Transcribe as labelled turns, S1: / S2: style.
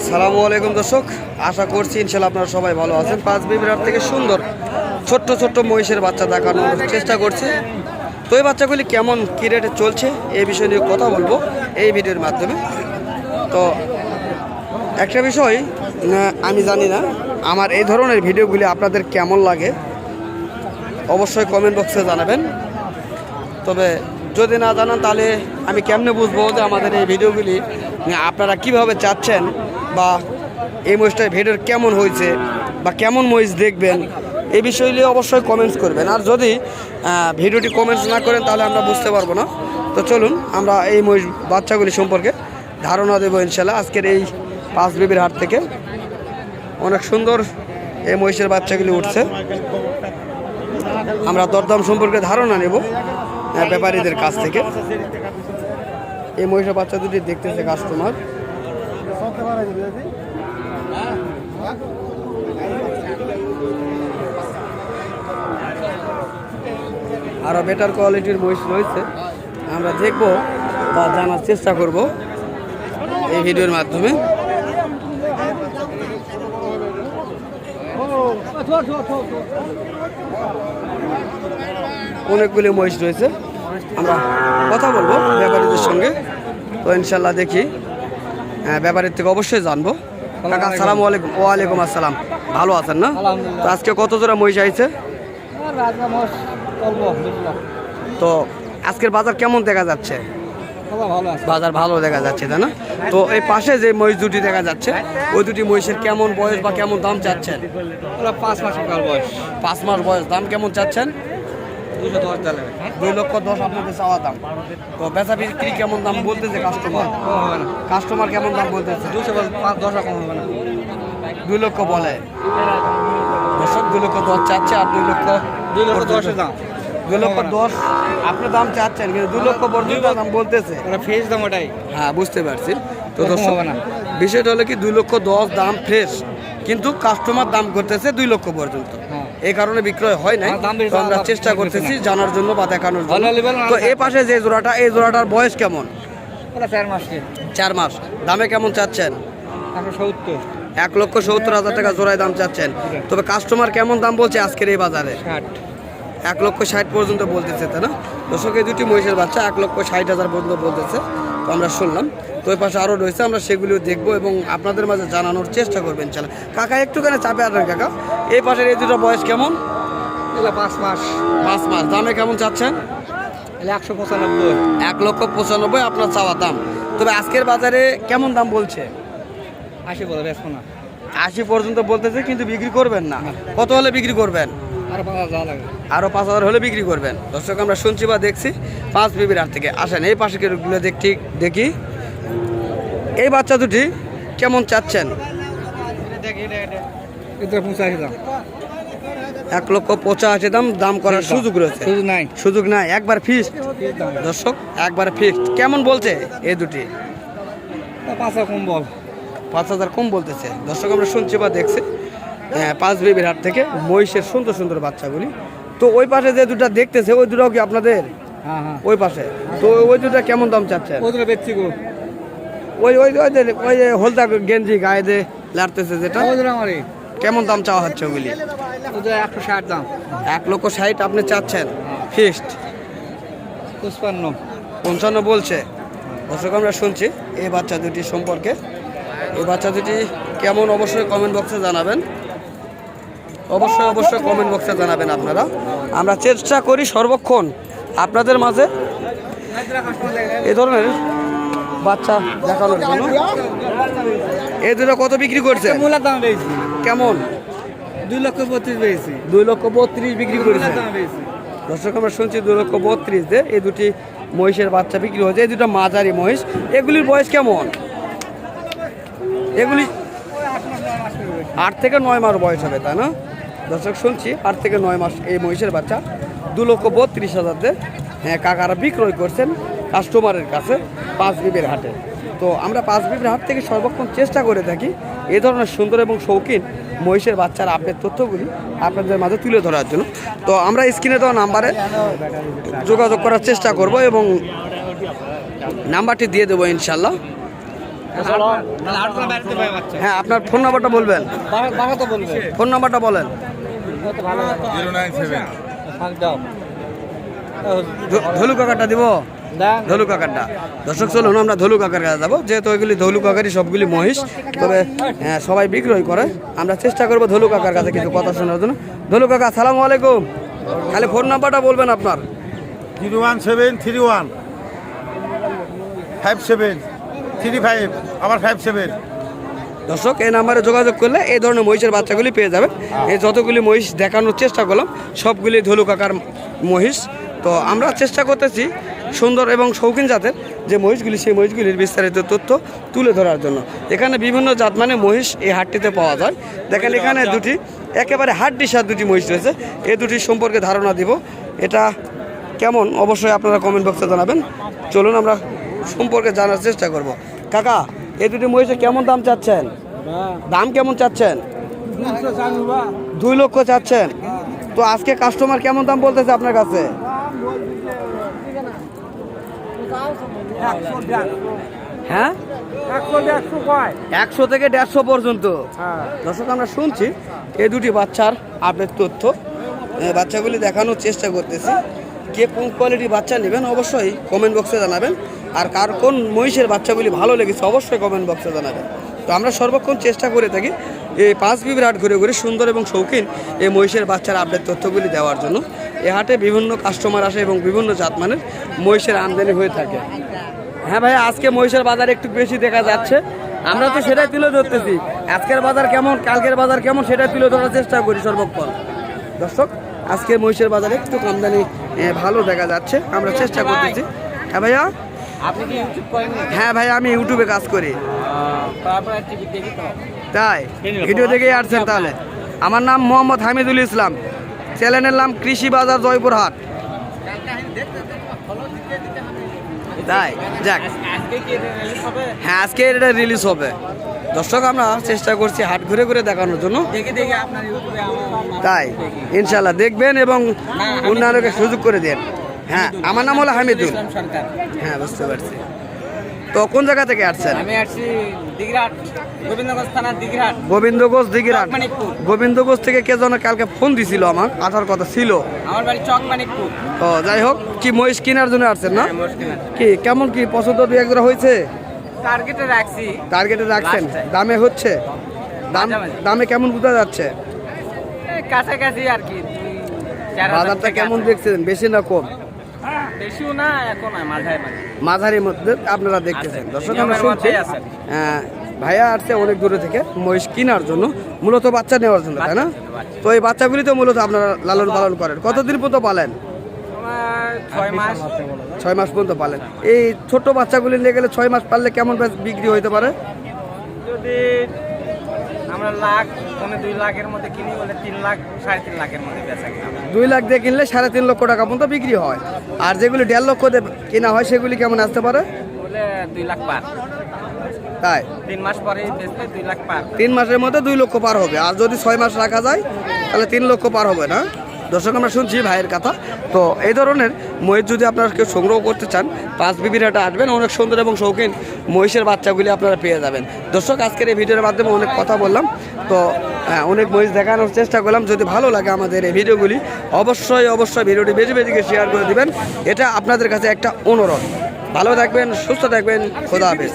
S1: সালামু আলাইকুম দর্শক, আশা করছি ইনশাল্লাহ আপনারা সবাই ভালো আছেন। পাঁচ বিবিরাট থেকে সুন্দর, ছোট্ট ছোট্ট মহিষের বাচ্চা দেখানোর চেষ্টা করছে। তো এই বাচ্চাগুলি কেমন, কী রেটে চলছে, এই বিষয় নিয়ে কথা বলব এই ভিডিওর মাধ্যমে। তো একটা বিষয় আমি জানি না, আমার এই ধরনের ভিডিওগুলি আপনাদের কেমন লাগে, অবশ্যই কমেন্ট বক্সে জানাবেন। তবে যদি না জানান, তাহলে আমি কেমনে বুঝব যে আমাদের এই ভিডিওগুলি আপনারা কীভাবে চাচ্ছেন বা এই মহিষটার ভিডিওর কেমন হয়েছে বা কেমন মহিষ দেখবেন এই বিষয় নিয়ে অবশ্যই কমেন্টস করবেন। আর যদি ভিডিওটি কমেন্টস না করেন, তাহলে আমরা বুঝতে পারব না। তো চলুন, আমরা এই মহিষ বাচ্চাগুলি সম্পর্কে ধারণা দেবো ইনশাল্লাহ আজকের এই পাঁচ বিবির হাট থেকে। অনেক সুন্দর এই মহিষের বাচ্চাগুলি উঠছে। আমরা দরদাম সম্পর্কে ধারণা নেব ব্যাপারীদের কাছ থেকে। এই মহিষের বাচ্চা দুটি দেখতেছে কাস্টমার আরও বেটার কোয়ালিটির মহিষ রয়েছে। আমরা দেখব বা জানার চেষ্টা করব এই ভিডিওর মাধ্যমে। অনেকগুলি মহিষ রয়েছে। আমরা কথা বলব ব্যাপারীদের সঙ্গে। তো ইনশাল্লাহ দেখি। ব্যাপারীর থেকে অবশ্যই জানব। কাকা আসসালাম আলাইকুম। ওয়ালাইকুম আসসালাম। ভালো আছেন না? তো আজকে কত জোড়া মহিষ আইছে? তো আজকের বাজার কেমন দেখা যাচ্ছে? বাজার ভালো দেখা যাচ্ছে তাই না? তো এই পাশে যে মহিষ দুটি দেখা যাচ্ছে ওই দুটি মহিষের কেমন বয়স বা কেমন দাম চাচ্ছেন?
S2: পাঁচ মাস বয়স।
S1: পাঁচ মাস বয়স দাম কেমন চাচ্ছেন?
S2: দুশো দশ ডালে
S1: দুই লক্ষ দশ আপনাদের চাওয়া দাম। তো বেচা বিক্রি কেমন দাম বলতেছে কাস্টমার
S2: হবে না
S1: কাস্টমার কেমন দাম বলতেছে?
S2: দুশো পাঁচ দশ কম হবে না।
S1: দুই লক্ষ বলে। দর্শক দুই লক্ষ দশ চাচ্ছে আর দুই লক্ষ
S2: দুই লক্ষ দশের দাম।
S1: দুই লক্ষ দশ আপনি দাম চাচ্ছেন কিন্তু দুই লক্ষ পর্যন্ত দাম বলতেছে।
S2: ফেস দাম ওটাই।
S1: হ্যাঁ বুঝতে পারছি। তো দর্শক
S2: না।
S1: বিষয়টা হলো কি দুই লক্ষ দশ দাম ফ্রেশ কিন্তু কাস্টমার দাম করতেছে দুই লক্ষ পর্যন্ত। এই কারণে বিক্রয় হয় নাই। তো আমরা চেষ্টা করতেছি জানার জন্য বা দেখানোর জন্য। তো এই পাশে যে জোড়াটা এই জোড়াটার বয়স কেমন?
S2: চার
S1: মাস দামে কেমন চাচ্ছেন? এক লক্ষ সত্তর হাজার টাকা জোড়ায় দাম চাচ্ছেন। তবে কাস্টমার কেমন দাম বলছে আজকের এই বাজারে? এক লক্ষ ষাট পর্যন্ত বলতেছে তাই না? দর্শক এই দুটি মহিষের বাচ্চা এক লক্ষ ষাট হাজার পর্যন্ত বলতেছে। তো আমরা শুনলাম। তো ওই পাশে আরও রয়েছে আমরা সেগুলিও দেখব এবং আপনাদের মাঝে জানানোর চেষ্টা করবেন চালা কাকা একটুখানি চাপে আসবেন কাকা? এই পাশের এই দুটো বয়স কেমন?
S2: এগুলো পাঁচ মাস।
S1: পাঁচ মাস। দামে কেমন চাচ্ছেন?
S2: একশো পঁচানব্বই।
S1: এক লক্ষ পঁচানব্বই আপনার চাওয়া দাম। তবে আজকের বাজারে কেমন দাম বলছে?
S2: আশি বলে বেসবো না।
S1: আশি পর্যন্ত বলতেছে কিন্তু বিক্রি করবেন না। কত হলে বিক্রি করবেন?
S2: আর পাঁচ হাজার লাগে।
S1: আরও পাঁচ হাজার হলে বিক্রি করবেন। দর্শক আমরা শুনছি বা দেখছি পাঁচ বিবির হাট থেকে। আসেন এই পাশে গুলো দেখি দেখি। এই বাচ্চা দুটি কেমন চাচ্ছেন? এক লক্ষ পঁচাশি দাম দাম করার সুযোগ। রয়েছে।
S2: শুধু নাই।
S1: সুযোগ নাই। একবার ফিক্সড।
S2: ফিক্স
S1: দর্শক একবার ফিক্সড। কেমন বলছে এই দুটি?
S2: পাঁচ হাজার কম বল।
S1: পাঁচ হাজার কম বলতেছে। দর্শক আমরা শুনছি বা দেখছি। পাঁচ বিবির হাট থেকে মহিষের সুন্দর সুন্দর বাচ্চাগুলি। তো ওই পাশে যে দুটো দেখতেছে ওই দুটাও কি আপনাদের?
S2: হ্যাঁ হ্যাঁ।
S1: ওই পাশে। তো ওই দুটা কেমন দাম চাচ্ছেন?
S2: ওদের বেচছি গো।
S1: ওই ওই ওই ওই যে হলদা গেঞ্জি গায়ে দিয়ে লাড়তেছে যেটা। কেমন দাম চাওয়া হচ্ছে ওগুলি?
S2: একশো ষাট দাম।
S1: এক লক্ষ ষাট আপনি চাচ্ছেন? ফিক্সড?
S2: পঁচপান্ন।
S1: পঞ্চান্ন বলছে। দর্শক আমরা শুনছি এই বাচ্চা দুটি সম্পর্কে। এই বাচ্চা দুটি কেমন অবশ্যই কমেন্ট বক্সে জানাবেন। অবশ্যই অবশ্যই কমেন্ট বক্সে জানাবেন আপনারা। আমরা চেষ্টা করি সর্বক্ষণ আপনাদের মাঝে এ ধরনের বাচ্চা দেখানোর জন্য। এ দুটো কত বিক্রি করছে?
S2: মূলার দাম পেয়েছি
S1: কেমন?
S2: দুই লক্ষ বত্রিশ পেয়েছি
S1: দুই লক্ষ বত্রিশ বিক্রি করেছে। দর্শক আমরা শুনছি দুই লক্ষ বত্রিশ দে এই দুটি মহিষের বাচ্চা বিক্রি হয়েছে। এই দুটো মাঝারি মহিষ। এগুলির বয়স কেমন? এগুলি আট থেকে নয় মাস বয়স হবে তাই না? দর্শক, শুনছি, আট থেকে নয় মাস এই মহিষের বাচ্চা। দু লক্ষ বত্রিশ হাজার দিয়ে হ্যাঁ কাকারা বিক্রয় করছেন কাস্টমারের কাছে পাঁচ বিবের হাটে। তো আমরা পাঁচ বিবের হাট থেকে সর্বক্ষণ চেষ্টা করে থাকি এ ধরনের সুন্দর এবং শৌখিন মহিষের বাচ্চার আপডেট তথ্যগুলি আপনাদের মাঝে তুলে ধরার জন্য। তো আমরা স্ক্রিনে দেওয়া নাম্বারে যোগাযোগ করার চেষ্টা করব এবং নাম্বারটি দিয়ে দেবো ইনশাল্লাহ হ্যাঁ আপনার ফোন নাম্বারটা বলবেন। ফোন নাম্বারটা বলেন। ধলু কাকারটা দিব? ধলু কাকারটা। দর্শক চলুন আমরা ধলু কাকার কাছে যাব। যেহেতু ওইগুলি ধলু কাকারই সবগুলি মহিষ। তবে হ্যাঁ, সবাই বিক্রয় করে। আমরা চেষ্টা করব ধলু কাকার কাছে কিছু কথা শোনার জন্য। ধলু কাকা সালাম আলাইকুম। খালি ফোন নাম্বারটা বলবেন আপনার।
S3: Zero one seven three one. Five seven. Three five আবার ফাইভ সেভেন।
S1: দর্শক, এই নাম্বারে যোগাযোগ করলে এই ধরনের মহিষের বাচ্চাগুলি পেয়ে যাবেন। এই যতগুলি মহিষ দেখানোর চেষ্টা করলাম, সবগুলি ধলু কাকার মহিষ। তো আমরা চেষ্টা করতেছি সুন্দর এবং শৌখিন জাতের যে মহিষগুলি, সেই মহিষগুলির বিস্তারিত তথ্য তুলে ধরার জন্য। এখানে বিভিন্ন জাত মানে মহিষ এই হাটটিতে পাওয়া যায়। দেখেন এখানে দুটি, একেবারে হাট ডিসার দুটি মহিষ রয়েছে। এই দুটি সম্পর্কে ধারণা দিব। এটা কেমন? অবশ্যই আপনারা কমেন্ট বক্সে জানাবেন। চলুন আমরা সম্পর্কে জানার চেষ্টা করব। কাকা, এই দুটি মহিষের কেমন দাম চাচ্ছেন? দাম কেমন চাচ্ছেন? দুই লক্ষ চাচ্ছেন। তো আজকে কাস্টমার কেমন দাম বলতেছে আপনার কাছে? হ্যাঁ? একশো থেকে দেড়শো পর্যন্ত। দর্শক, আমরা শুনছি এই দুটি বাচ্চার আপডেট তথ্য। বাচ্চাগুলি দেখানোর চেষ্টা করতেছি। কে কোন কোয়ালিটির বাচ্চা নেবেন অবশ্যই কমেন্ট বক্সে জানাবেন। আর কার কোন মহিষের বাচ্চাগুলি ভালো লেগেছে অবশ্যই কমেন্ট বক্সে জানাবেন। তো আমরা সর্বক্ষণ চেষ্টা করে থাকি এই পাঁচ বিবির হাট ঘুরে ঘুরে সুন্দর এবং শৌখিন এই মহিষের বাচ্চার আপডেট তথ্যগুলি দেওয়ার জন্য। এ হাটে বিভিন্ন কাস্টমার আসে এবং বিভিন্ন জাতমানের মহিষের আমদানি হয়ে থাকে। হ্যাঁ ভাই, আজকে মহিষের বাজার একটু বেশি দেখা যাচ্ছে। আমরা তো সেটাই তুলে ধরতেছি। আজকের বাজার কেমন, কালকের বাজার কেমন সেটা তুলে ধরার চেষ্টা করি সর্বক্ষণ। দর্শক, আজকে মহিষের বাজারে একটু আমদানি ভালো দেখা যাচ্ছে। আমরা চেষ্টা করতেছি। হ্যাঁ ভাইয়া
S2: আপনি কি ইউটিউব করেন
S1: হ্যাঁ ভাই আমি ইউটিউবে কাজ করি।
S2: তারপরে টিভি দেখি তো।
S1: তাই? ভিডিও দেখেই আসছেন তাহলে। আমার নাম মোহাম্মদ হামিদুল ইসলাম। চ্যানেলের নাম কৃষি বাজার জয়পুরহাট। তাই? যাক। হ্যাঁ আজকে এটা রিলিজ হবে। দর্শক আমরা চেষ্টা করছি হাট ঘুরে ঘুরে দেখানোর জন্য। তাই? ইনশাল্লাহ দেখবেন এবং অন্যান্যকে সুযোগ করে দেন। হ্যাঁ আমার নাম হলো হামিদুল।
S2: সরকার।
S1: হ্যাঁ বুঝতে পারছি। তো কোন জায়গা থেকে আসছেন?
S2: আমি আসছি দিঘরাট গোবিন্দগঞ্জ থানার দিঘরাট
S1: গোবিন্দগঞ্জ দিঘিরাট। গোবিন্দগঞ্জ থেকে কে যেন কালকে ফোন দিছিল আমার আসার কথা ছিল।
S2: আমার বাড়ি চকমানিকপুর।
S1: তো যাই হোক কি মহিষ কেনার জন্য আসছেন না?
S2: হ্যাঁ,
S1: কি কেমন কি পছন্দ দুই এক হয়েছে?
S2: টার্গেটে রাখছি।
S1: টার্গেটে রাখছেন? দামে হচ্ছে? দাম দামে কেমন বোঝা যাচ্ছে?
S2: কাছাকাছি আর কি
S1: বাজারটা কেমন দেখছেন? বেশি না কম?
S2: বেশিও না এখন না
S1: মাঝারির মধ্যে আপনারা দেখতেছেন। দর্শক আমরা শুনছি। আহ, ভাইয়া আসছে অনেক দূরে থেকে মহিষ কেনার জন্য মূলত বাচ্চা নেওয়ার জন্য তাই না? তো এই বাচ্চাগুলি তো মূলত আপনারা লালন পালন করেন। কতদিন পর্যন্ত পালেন?
S2: ছয় মাস।
S1: ছয় মাস পর্যন্ত পালেন। এই ছোট বাচ্চাগুলি নিয়ে গেলে ছয় মাস পারলে কেমন বিক্রি হইতে পারে?
S2: যদি আমরা লাখ মানে দুই লাখের মধ্যে কিনি বলে তিন লাখ সাড়ে তিন লাখের মধ্যে বেচা কিনা।
S1: দুই লাখ দিয়ে কিনলে সাড়ে তিন লক্ষ টাকা পর্যন্ত বিক্রি হয়। আর যেগুলি দেড় লক্ষ দিয়ে কেনা হয় সেগুলি কেমন আসতে পারে?
S2: বলে দুই লাখ পার।
S1: তাই?
S2: তিন মাস পরে বেচলে দুই লাখ পার।
S1: তিন মাসের মধ্যে দুই লক্ষ পার হবে। আর যদি ছয় মাস রাখা যায় তাহলে তিন লক্ষ পার হবে না? দর্শক আমরা শুনছি ভাইয়ের কথা। তো এই ধরনের মহিষ যদি আপনারা কেউ সংগ্রহ করতে চান পাঁচ বিবির হাটে আসবেন অনেক সুন্দর এবং শৌখিন মহিষের বাচ্চাগুলি আপনারা পেয়ে যাবেন। দর্শক আজকের এই ভিডিওর মাধ্যমে অনেক কথা বললাম। তো হ্যাঁ, অনেক মহিষ দেখানোর চেষ্টা করলাম। যদি ভালো লাগে আমাদের এই ভিডিওগুলি অবশ্যই অবশ্যই ভিডিওটি বেশি বেশি শেয়ার করে দিবেন। এটা আপনাদের কাছে একটা অনুরোধ। ভালো থাকবেন সুস্থ থাকবেন খোদা হাফেজ।